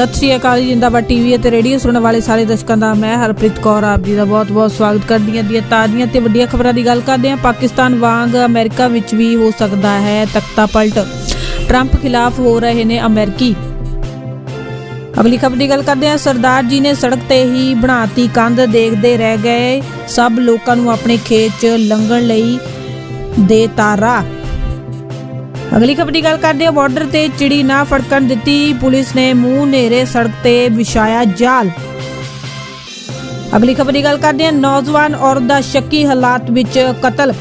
ਸਤਿ ਸ਼੍ਰੀ ਅਕਾਲ ਜਿੰਦਾਬਾਦ ਟੀਵੀ ਅਤੇ ਰੇਡੀਓ ਸੁਣਨ ਵਾਲੇ ਸਾਰੇ ਦਰਸ਼ਕਾਂ ਦਾ। ਮੈਂ ਹਰਪ੍ਰੀਤ ਕੌਰ, ਆਪ ਜੀ ਦਾ ਬਹੁਤ-ਬਹੁਤ ਸਵਾਗਤ ਕਰਦੀ ਹਾਂ। ਦੀਆਂ ਤਾਜ਼ੀਆਂ ਤੇ ਵੱਡੀਆਂ ਖਬਰਾਂ ਦੀ ਗੱਲ ਕਰਦੇ ਹਾਂ। ਪਾਕਿਸਤਾਨ ਵਾਂਗ ਅਮਰੀਕਾ ਵਿੱਚ ਵੀ ਹੋ ਸਕਦਾ ਹੈ ਤਖਤਾ ਪਲਟ। ਟਰੰਪ ਖਿਲਾਫ ਹੋ ਰਹੇ ਨੇ ਅਮਰੀਕੀ। ਅਗਲੀ ਖਬਰ ਦੀ ਗੱਲ ਕਰਦੇ ਹਾਂ। ਸਰਦਾਰ ਜੀ ਨੇ ਸੜਕ ਤੇ ਹੀ ਬਣਾਤੀ ਕੰਧ। ਦੇਖਦੇ ਰਹਿ ਗਏ ਸਭ ਲੋਕਾਂ ਨੂੰ ਆਪਣੇ ਖੇਤ 'ਚ ਲੰਘਣ ਲਈ ਦੇ ਤਾਰਾ। ਅਗਲੀ ਖਬਰ ਦੀ ਗੱਲ ਕਰਦੇ ਹਾਂ ਬਾਰਡਰ ਤੇ ਚਿੜੀ ਨਾ ਫੜਕਣ ਦਿੱਤੀ, ਪੁਲਿਸ ਨੇ ਮੂੰਹ ਨੇਰੇ ਸੜਕ ਤੇ ਵਿਛਾਇਆ ਜਾਲ। ਅਗਲੀ ਖਬਰ ਦੀ ਗੱਲ ਕਰਦੇ ਹਾਂ, ਨੌਜਵਾਨ ਔਰਤ ਦਾ ਸ਼ੱਕੀ ਹਾਲਾਤ ਵਿੱਚ ਕਤਲ।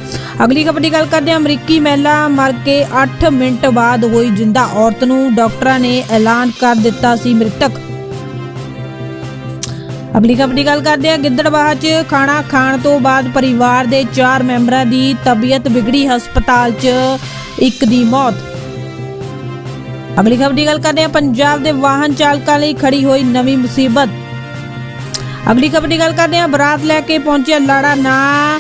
ਅਗਲੀ ਖਬਰ ਦੀ ਗੱਲ ਕਰਦੇ ਹਾਂ, ਅਮਰੀਕੀ ਮਹਿਲਾ ਮਰ ਕੇ 8 ਮਿੰਟ ਬਾਅਦ ਹੋਈ ਜਿੰਦਾ। ਔਰਤ ਨੂੰ ਡਾਕਟਰਾਂ ਨੇ ਐਲਾਨ ਕਰ ਦਿੱਤਾ ਸੀ ਮ੍ਰਿਤਕ। ਅਗਲੀ ਖਬਰ ਦੀ ਗੱਲ ਕਰਦੇ ਹਾਂ ਗਿੱਦੜਬਾਹਾ 'ਚ ਖਾਣਾ ਖਾਣ ਤੋਂ ਬਾਅਦ ਪਰਿਵਾਰ ਦੇ 4 ਮੈਂਬਰਾਂ ਦੀ ਤਬੀਅਤ ਵਿਗੜੀ ਹਸਪਤਾਲ 'ਚ ਇੱਕ ਦੀ ਮੌਤ। ਅਗਲੀ ਖਬਰ ਦੀ ਗੱਲ ਕਰਦੇ ਹਾਂ, ਪੰਜਾਬ ਦੇ ਵਾਹਨ ਚਾਲਕਾਂ ਲਈ ਖੜੀ ਹੋਈ ਨਵੀਂ ਮੁਸੀਬਤ। ਅਗਲੀ ਖਬਰ ਦੀ ਗੱਲ ਕਰਦੇ ਹਾਂ, ਬਰਾਤ ਲੈ ਕੇ ਪਹੁੰਚਿਆ ਲਾੜਾ, ਨਾ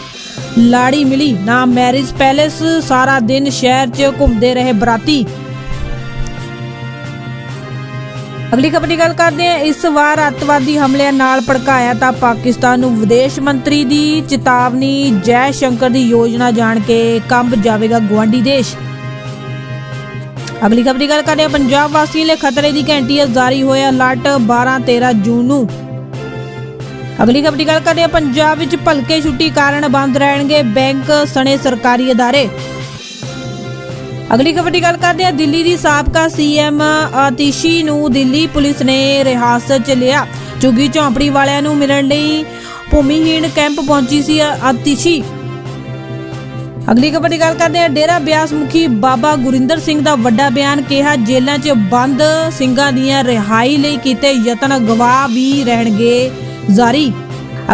ਲਾੜੀ ਮਿਲੀ, ਨਾ ਮੈਰਿਜ ਪੈਲੇਸ, ਸਾਰਾ ਦਿਨ ਸ਼ਹਿਰ 'ਚ ਘੁੰਮਦੇ ਰਹੇ ਬਰਾਤੀ। ਅਗਲੀ ਖਬਰ ਦੀ ਗੱਲ ਕਰਦੇ ਹਾਂ। ਇਸ ਵਾਰ ਅੱਤਵਾਦੀ ਹਮਲਿਆਂ ਨਾਲ ਭੜਕਾਇਆ ਤਾਂ ਪਾਕਿਸਤਾਨ ਨੂੰ ਵਿਦੇਸ਼ ਮੰਤਰੀ ਦੀ ਚੇਤਾਵਨੀ, ਜੈ ਸ਼ੰਕਰ ਦੀ ਯੋਜਨਾ ਜਾਣ ਕੇ ਕੰਬ ਜਾਵੇਗਾ ਗਵਾਂਡੀ ਦੇਸ਼। ਅਗਲੀ ਖਬਰ ਦੀ ਗੱਲ ਕਰਦੇ ਹਾਂ। ਪੰਜਾਬ ਵਾਸੀਆਂ ਲਈ ਖਤਰੇ ਦੀ ਘੰਟੀ ਜਾਰੀ ਹੋਇਆ ਅਲਰਟ 12-13 ਜੂਨ ਨੂੰ। ਅਗਲੀ ਖਬਰ ਦੀ ਗੱਲ ਕਰਦੇ ਹਾਂ। ਪੰਜਾਬ ਵਿੱਚ ਭਲਕੇ ਛੁੱਟੀ ਕਾਰਨ ਬੰਦ ਰਹਿਣਗੇ ਬੈਂਕ ਸਣੇ ਸਰਕਾਰੀ ਅਦਾਰੇ। ਅਗਲੀ ਖਬਰ ਦੀ ਗੱਲ ਕਰਦੇ ਹਾਂ। ਦਿੱਲੀ ਦੀ ਸਾਬਕਾ ਸੀਐਮ ਆਤਿਸ਼ੀ ਨੂੰ ਦਿੱਲੀ ਪੁਲਿਸ ਨੇ ਰਿਹਾਸਤ 'ਚ ਲਿਆ। ਝੁੱਗੀ ਝੌਂਪੜੀ ਵਾਲਿਆਂ ਨੂੰ ਮਿਲਣ ਲਈ ਭੂਮੀਹੀਣ ਕੈਂਪ ਪਹੁੰਚੀ ਸੀ ਆਤਿਸ਼ੀ ਅਗਲੀ ਖਬਰ ਦੀ ਗੱਲ ਕਰਦੇ ਹਾਂ। ਡੇਰਾ ਬਿਆਸ ਮੁਖੀ ਬਾਬਾ ਗੁਰਿੰਦਰ ਸਿੰਘ ਦਾ ਵੱਡਾ ਬਿਆਨ ਕਿਹਾ, ਜੇਲ੍ਹਾਂ 'ਚ ਬੰਦ ਸਿੰਘਾਂ ਦੀਆਂ ਰਿਹਾਈ ਲਈ ਕੀਤੇ ਯਤਨ ਗਵਾਹ ਵੀ ਰਹਿਣਗੇ ਜਾਰੀ।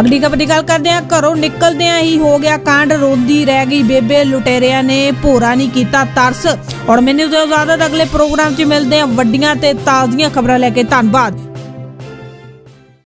ਅਗਲੀ ਖਬਰ ਦੀ ਗੱਲ ਕਰਦੇ ਹਾਂ, ਘਰੋਂ ਨਿਕਲਦਿਆਂ ਹੀ ਹੋ ਗਿਆ ਕਾਂਡ, ਰੋਂਦੀ ਰਹਿ ਗਈ, ਬੇਬੇ ਲੁਟੇਰਿਆਂ ਨੇ ਭੋਰਾ ਨਹੀਂ ਕੀਤਾ ਤਰਸ। ਔਰ ਮੈਨੂੰ ਜੋ ਅਗਲੇ ਪ੍ਰੋਗਰਾਮ 'ਚ ਮਿਲਦੇ ਆ ਵੱਡੀਆਂ ਤੇ ਤਾਜ਼ੀਆਂ ਖਬਰਾਂ ਲੈ ਕੇ ਧੰਨਵਾਦ।